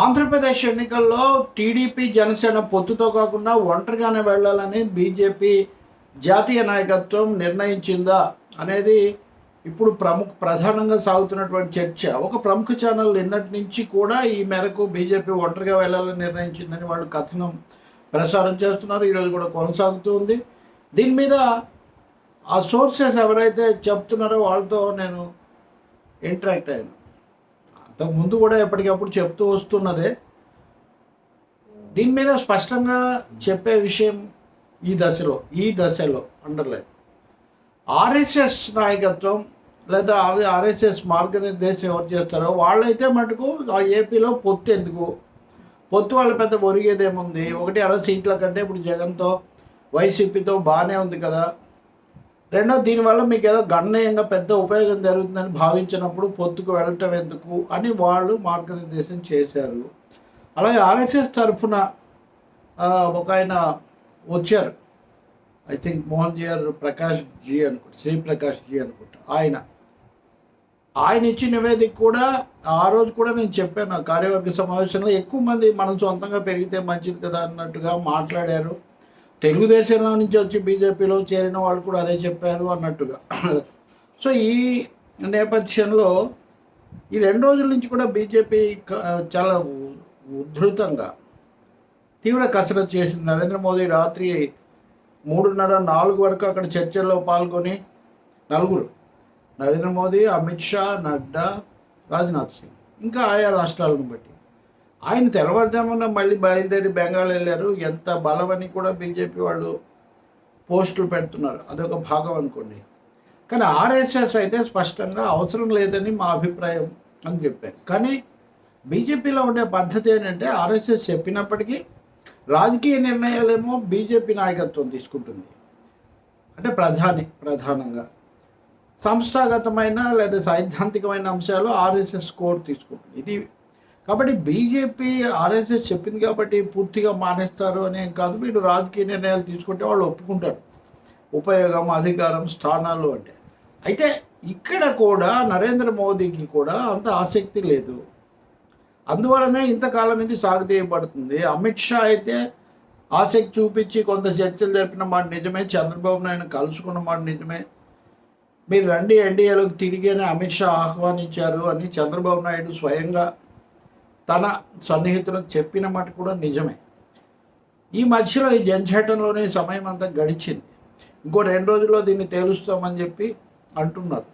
ఆంధ్రప్రదేశ్ ఎన్నికల్లో టీడీపీ జనసేన పొత్తుతో కాకుండా ఒంటరిగానే వెళ్ళాలని బీజేపీ జాతీయ నాయకత్వం నిర్ణయించిందా అనేది ఇప్పుడు ప్రముఖ ప్రధానంగా సాగుతున్నటువంటి చర్చ. ఒక ప్రముఖ ఛానల్ నిన్నటి నుంచి కూడా ఈ మేరకు బీజేపీ ఒంటరిగా వెళ్ళాలని నిర్ణయించిందని వాళ్ళు కథనం ప్రసారం చేస్తున్నారు. ఈరోజు కూడా కొనసాగుతూ ఉంది. దీని మీద ఆ సోర్సెస్ ఎవరైతే చెప్తున్నారో వాళ్ళతో నేను ఇంటరాక్ట్ అయ్యాను. ముందు కూడా ఎప్పటికప్పుడు చెప్తూ వస్తున్నదే. దీని మీద స్పష్టంగా చెప్పే విషయం ఈ దశలో ఈ దశలో అండర్లైన్ ఆర్ఎస్ఎస్ నాయకత్వం లేదా ఆర్ఎస్ఎస్ మార్గనిర్దేశం ఎవరు చేస్తారో వాళ్ళైతే మటుకు ఆ ఏపీలో పొత్తు ఎందుకు? పొత్తు వాళ్ళ పెద్ద ఒరిగేదేముంది? ఒకటి అరవై సీట్ల కంటే ఇప్పుడు జగన్తో వైసీపీతో బాగానే ఉంది కదా. రెండో దీనివల్ల మీకు ఏదో గణనీయంగా పెద్ద ఉపయోగం జరుగుతుందని భావించినప్పుడు పొత్తుకు వెళ్ళటం ఎందుకు అని వాళ్ళు మార్గనిర్దేశం చేశారు. అలాగే ఆర్ఎస్ఎస్ తరఫున ఒక ఆయన వచ్చారు. ఐ థింక్ మోహన్ జీ గారు ప్రకాష్ జీ అనుకుంటా శ్రీప్రకాష్ జీ అనుకుంటా ఆయన. ఆయన ఇచ్చిన నివేదిక కూడా ఆ రోజు కూడా నేను చెప్పాను ఆ కార్యవర్గ సమావేశంలో ఎక్కువ మంది మనం సొంతంగా పెరిగితే మంచిది కదా అన్నట్టుగా మాట్లాడారు. తెలుగుదేశంలో నుంచి వచ్చి బీజేపీలో చేరిన వాళ్ళు కూడా అదే చెప్పారు అన్నట్టుగా. సో ఈ నేపథ్యంలో ఈ రెండు రోజుల నుంచి కూడా బీజేపీ చాలా ఉద్ధృతంగా ఉధృతంగా తీవ్ర కసరత్తు చేసింది. నరేంద్ర మోదీ రాత్రి మూడున్నర నాలుగు వరకు అక్కడ చర్చల్లో పాల్గొని నలుగురు నరేంద్ర మోదీ అమిత్ షా నడ్డా రాజ్నాథ్ సింగ్ ఇంకా ఆయా రాష్ట్రాలను బట్టి. ఆయన తెల్లవారుజామున మళ్ళీ బయలుదేరి బెంగాల్ వెళ్ళారు. ఎంత బలమని కూడా బీజేపీ వాళ్ళు పోస్టులు పెడుతున్నారు. అదొక భాగం అనుకోండి. కానీ ఆర్ఎస్ఎస్ అయితే స్పష్టంగా అవసరం లేదని మా అభిప్రాయం అని చెప్పారు. కానీ బీజేపీలో ఉండే పద్ధతి ఏంటంటే ఆర్ఎస్ఎస్ చెప్పినప్పటికీ రాజకీయ నిర్ణయాలేమో బీజేపీ నాయకత్వం తీసుకుంటుంది. అంటే ప్రధాని ప్రధానంగా. సంస్థాగతమైన లేదా సైద్ధాంతికమైన అంశాలు ఆర్ఎస్ఎస్ కోర్ తీసుకుంటుంది. ఇది కాబట్టి బీజేపీ ఆర్ఎస్ఎస్ చెప్పింది కాబట్టి పూర్తిగా మానేస్తారు అని ఏం కాదు. వీళ్ళు రాజకీయ నిర్ణయాలు తీసుకుంటే వాళ్ళు ఒప్పుకుంటారు. ఉపయోగం అధికారం స్థానాలు అంటే. అయితే ఇక్కడ కూడా నరేంద్ర మోదీకి కూడా అంత ఆసక్తి లేదు. అందువలనే ఇంతకాలం ఇది సాగుతీయబడుతుంది అమిత్ షా అయితే ఆసక్తి చూపించి కొంత చర్చలు జరిపిన మాట నిజమే. చంద్రబాబు నాయుడు కలుసుకున్న మాట నిజమే. మీరు రండి ఎన్డీఏలోకి తిరిగినే అమిత్ షా ఆహ్వానించారు అని చంద్రబాబు నాయుడు స్వయంగా తన సన్నిహితులకు చెప్పిన మాట కూడా నిజమే. ఈ మధ్యలో ఈ జంఝాటంలోనే సమయం అంతా గడిచింది. ఇంకో రెండు రోజుల్లో దీన్ని తేలుస్తామని చెప్పి అంటున్నారు.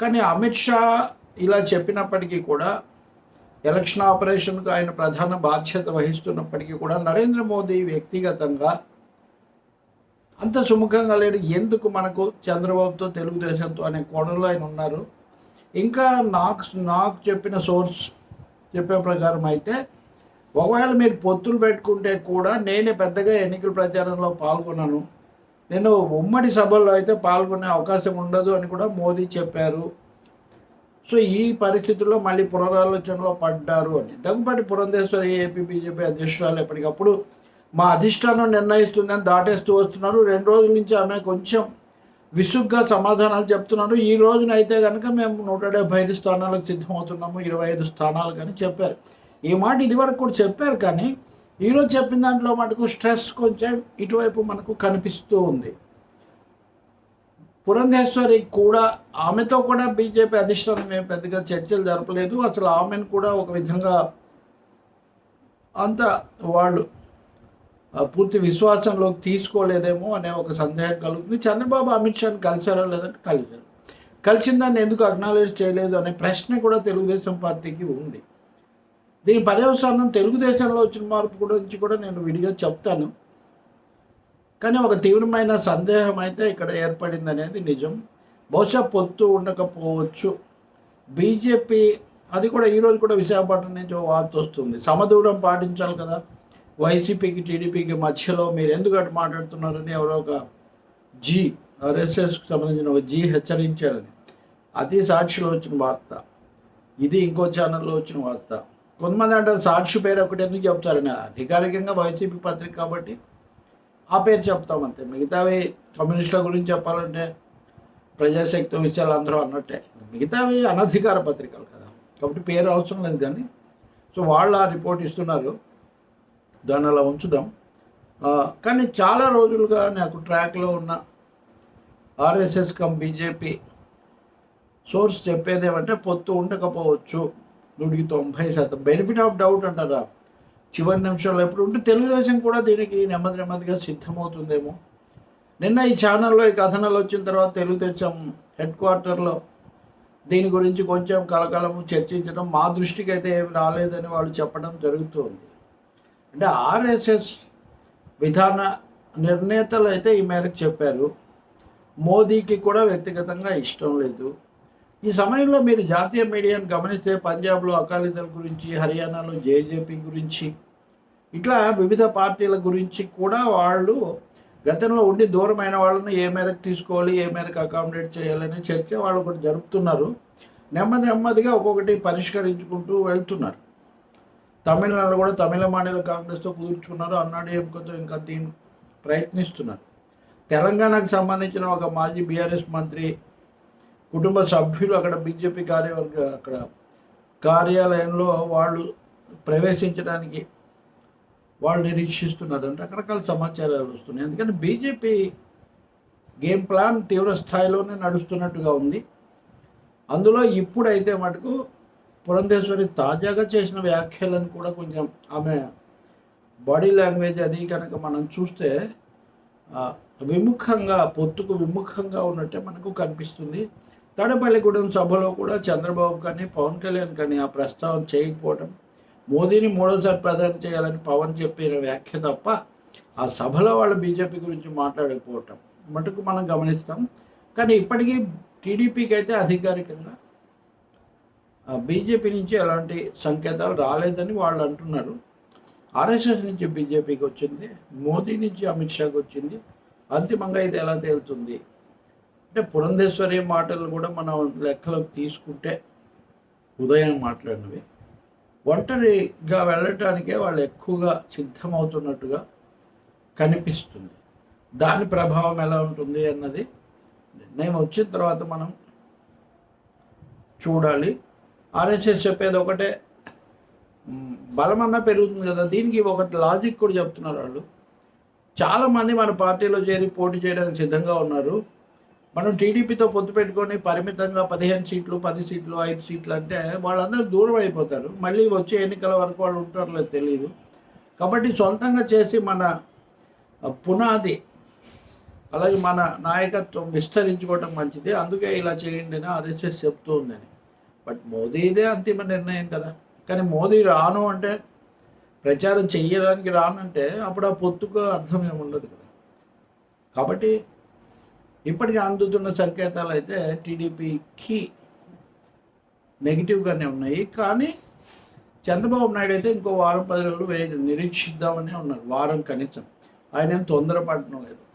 కానీ అమిత్ షా ఇలా చెప్పినప్పటికీ కూడా ఎలక్షన్ ఆపరేషన్కు ఆయన ప్రధాన బాధ్యత వహిస్తున్నప్పటికీ కూడా నరేంద్ర మోదీ వ్యక్తిగతంగా అంత సుముఖంగా లేడు. ఎందుకు మనకు చంద్రబాబుతో తెలుగుదేశంతో అనే కోణంలో ఆయన ఉన్నారు. ఇంకా నాకు నాకు చెప్పిన సోర్స్ చెప్పే ప్రకారం అయితే ఒకవేళ మీరు పొత్తులు పెట్టుకుంటే కూడా నేనే పెద్దగా ఎన్నికల ప్రచారంలో పాల్గొన్నాను నేను ఉమ్మడి సభల్లో అయితే పాల్గొనే అవకాశం ఉండదు అని కూడా మోదీ చెప్పారు. సో ఈ పరిస్థితుల్లో మళ్ళీ పునరాలోచనలో పడ్డారు అని. దగ్గుపాటి పురంధేశ్వరి ఏపీ బీజేపీ అధ్యక్షురాలు ఎప్పటికప్పుడు మా అధిష్టానం నిర్ణయిస్తుందని దాటేస్తూ వస్తున్నారు. రెండు రోజుల నుంచి ఆమె కొంచెం విసుగ్గా సమాధానాలు చెప్తున్నాను ఈ రోజున అయితే కనుక మేము నూట డెబ్బై ఐదు స్థానాలకు సిద్ధమవుతున్నాము. ఇరవై ఐదు స్థానాలు కానీ చెప్పారు. ఈ మాట ఇదివరకు కూడా చెప్పారు కానీ ఈరోజు చెప్పిన దాంట్లో మటుకు స్ట్రెస్ కొంచెం ఇటువైపు మనకు కనిపిస్తూ ఉంది. పురంధేశ్వరి కూడా ఆమెతో కూడా బీజేపీ అధిష్టానం మేము పెద్దగా చర్చలు జరపలేదు. అసలు ఆమెను కూడా ఒక విధంగా అంత వాళ్ళు పూర్తి విశ్వాసంలోకి తీసుకోలేదేమో అనే ఒక సందేహం కలుగుతుంది. చంద్రబాబు అమిత్ షాని కలిసారా లేదంటే కలిసారు. కలిసిన దాన్ని ఎందుకు అక్నాలెడ్జ్ చేయలేదు అనే ప్రశ్న కూడా తెలుగుదేశం పార్టీకి ఉంది. దీని పర్యవసానం తెలుగుదేశంలో వచ్చిన మార్పు గురించి కూడా నేను విడిగా చెప్తాను. కానీ ఒక తీవ్రమైన సందేహం అయితే ఇక్కడ ఏర్పడింది అనేది నిజం. బహుశా పొత్తు ఉండకపోవచ్చు. బీజేపీ అది కూడా ఈరోజు కూడా విశాఖపట్నం నుంచి వార్త వస్తుంది. సమదూరం పాటించాలి కదా. వైసీపీకి టీడీపీకి మధ్యలో మీరు ఎందుకు అటు మాట్లాడుతున్నారని ఎవరో ఒక జీ ఆర్ఎస్ఎస్కి సంబంధించిన ఒక జీ హెచ్చరించారని. అది సాక్షిలో వచ్చిన వార్త. ఇది ఇంకో ఛానల్లో వచ్చిన వార్త. కొంతమంది అంటారు సాక్షి పేరు ఒకటి ఎందుకు చెప్తారని. అధికారికంగా వైసీపీ పత్రిక కాబట్టి ఆ పేరు చెప్తామంతే మిగతావి కమ్యూనిస్టుల గురించి చెప్పాలంటే ప్రజాశక్తి విషయాలు అందరూ అన్నట్టే. మిగతావి అనధికార పత్రికలు కదా. కాబట్టి పేరు అవసరం లేదు కానీ. సో వాళ్ళు ఆ రిపోర్ట్ ఇస్తున్నారు. దాన్ని అలా ఉంచుదాం. కానీ చాలా రోజులుగా నాకు ట్రాక్లో ఉన్న ఆర్ఎస్ఎస్ కమ్ బీజేపీ సోర్స్ చెప్పేది ఏమంటే పొత్తు ఉండకపోవచ్చు. నూటికి తొంభై శాతం. బెనిఫిట్ ఆఫ్ డౌట్ అంటారా? చివరి నిమిషాల్లో ఎప్పుడు ఉంటే తెలుగుదేశం కూడా దీనికి నెమ్మది నెమ్మదిగా సిద్ధమవుతుందేమో. నిన్న ఈ ఛానల్లో ఈ కథనాలు వచ్చిన తర్వాత తెలుగుదేశం హెడ్ క్వార్టర్లో దీని గురించి కొంచెం కలకలము చర్చించడం మా దృష్టికి అయితే ఏమి రాలేదని వాళ్ళు చెప్పడం జరుగుతుంది. అంటే ఆర్ఎస్ఎస్ విధాన నిర్ణేతలు అయితే ఈ మేరకు చెప్పారు. మోదీకి కూడా వ్యక్తిగతంగా ఇష్టం లేదు. ఈ సమయంలో మీరు జాతీయ మీడియాను గమనిస్తే పంజాబ్లో అకాలీదళ గురించి హర్యానాలో జేజేపీ గురించి ఇట్లా వివిధ పార్టీల గురించి కూడా వాళ్ళు గతంలో ఉండి దూరమైన వాళ్ళని ఏ మేరకు తీసుకోవాలి ఏ మేరకు అకామిడేట్ చేయాలనే చర్చ వాళ్ళు కూడా జరుపుతున్నారు. నెమ్మది నెమ్మదిగా ఒక్కొక్కటి పరిష్కరించుకుంటూ వెళ్తున్నారు. తమిళనాడు కూడా తమిళ మాநிల కాంగ్రెస్తో కుదుర్చుకున్నారు. అన్నాడీఎంకతో ఇంకా దీన్ని ప్రయత్నిస్తున్నారు. తెలంగాణకు సంబంధించిన ఒక మాజీ బీఆర్ఎస్ మంత్రి కుటుంబ సభ్యులు అక్కడ బీజేపీ కార్యవర్గ అక్కడ కార్యాలయంలో వాళ్ళు ప్రవేశించడానికి వాళ్ళు నిరీక్షిస్తున్నారు అంటే రకరకాల సమాచారాలు వస్తున్నాయి. ఎందుకంటే బీజేపీ గేమ్ ప్లాన్ తీవ్ర స్థాయిలోనే నడుస్తున్నట్టుగా ఉంది. అందులో ఇప్పుడైతే మటుకు పురంధేశ్వరి తాజాగా చేసిన వ్యాఖ్యలను కూడా కొంచెం ఆమె బాడీ లాంగ్వేజ్ అది కనుక మనం చూస్తే విముఖంగా పొత్తుకు విముఖంగా ఉన్నట్టే మనకు కనిపిస్తుంది. తాడేపల్లిగూడెం సభలో కూడా చంద్రబాబు కానీ పవన్ కళ్యాణ్ కానీ ఆ ప్రస్తావన చేయకపోవడం మోదీని మూడోసారి ప్రధాని చేయాలని పవన్ చెప్పిన వ్యాఖ్య తప్ప ఆ సభలో వాళ్ళు బీజేపీ గురించి మాట్లాడకపోవటం మటుకు మనం గమనిస్తాం. కానీ ఇప్పటికీ టీడీపీకి అయితే అధికారికంగా బీజేపీ నుంచి ఎలాంటి సంకేతాలు రాలేదని వాళ్ళు అంటున్నారు. ఆర్ఎస్ఎస్ నుంచి బీజేపీకి వచ్చింది మోదీ నుంచి అమిత్ షాకి వచ్చింది. అంతిమంగా ఇది ఎలా తేలుతుంది? అంటే పురంధేశ్వరి మాటలు కూడా మనం లెక్కలోకి తీసుకుంటే ఉదయం మాట్లాడినవి. ఒంటరిగా వెళ్ళటానికే వాళ్ళు ఎక్కువగా సిద్ధమవుతున్నట్టుగా కనిపిస్తుంది. దాని ప్రభావం ఎలా ఉంటుంది అన్నది నిర్ణయం వచ్చిన తర్వాత మనం చూడాలి. ఆర్ఎస్ఎస్ చెప్పేది ఒకటే. బలమన్నా పెరుగుతుంది కదా. దీనికి ఒకటి లాజిక్ కూడా చెప్తున్నారు వాళ్ళు. చాలామంది మన పార్టీలో చేరి పోటీ చేయడానికి సిద్ధంగా ఉన్నారు. మనం టీడీపీతో పొత్తు పెట్టుకొని పరిమితంగా పదిహేను సీట్లు పది సీట్లు ఐదు సీట్లు అంటే వాళ్ళందరూ దూరం అయిపోతారు. మళ్ళీ వచ్చే ఎన్నికల వరకు వాళ్ళు ఉంటారో లేదు తెలియదు కాబట్టి సొంతంగా చేసి మన పునాది అలాగే మన నాయకత్వం విస్తరించుకోవడం మంచిది. అందుకే ఇలా చేయండి అని ఆర్ఎస్ఎస్ చెప్తూ ఉందని. బట్ మోదీదే అంతిమ నిర్ణయం కదా. కానీ మోదీ రాను అంటే ప్రచారం చేయడానికి రానంటే అప్పుడు ఆ పొత్తుకు అర్థం ఏమి ఉండదు కదా. కాబట్టి ఇప్పటికీ అందుతున్న సంకేతాలు అయితే టీడీపీకి నెగిటివ్గానే ఉన్నాయి. కానీ చంద్రబాబు నాయుడు అయితే ఇంకో వారం పది రోజులు వేయ నిరీక్షిద్దామనే ఉన్నారు. వారం కనీసం. ఆయన ఏం తొందరపడటం లేదు.